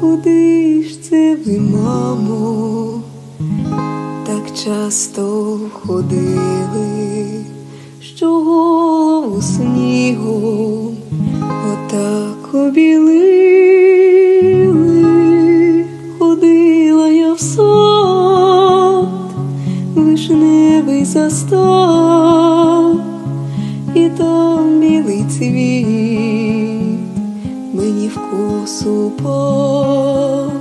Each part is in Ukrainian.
Куди ж це ви, мамо, так часто ходили, що голову снігом отак обілили, ходила я в сад, вишневий застав, і там білий цвіт мені в косу пав.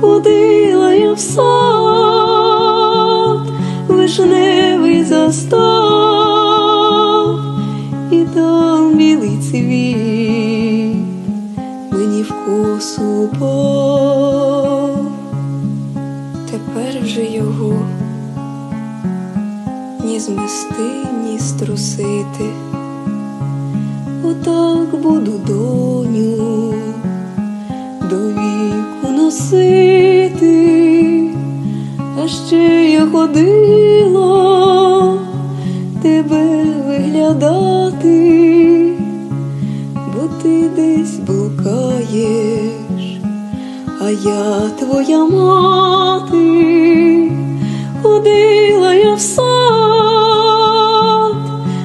Ходила я в сад, вишневий застав, і там білий цвіт мені в косу пав. Тепер вже його ні змести, ні струсити. Отак буду доню до віку носити, а ще я ходила тебе виглядати, бо ти десь блукаєш, а я твоя мати, ходила я в сад,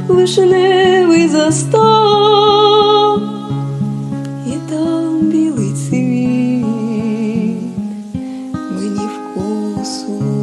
вишневий застав, pescoço.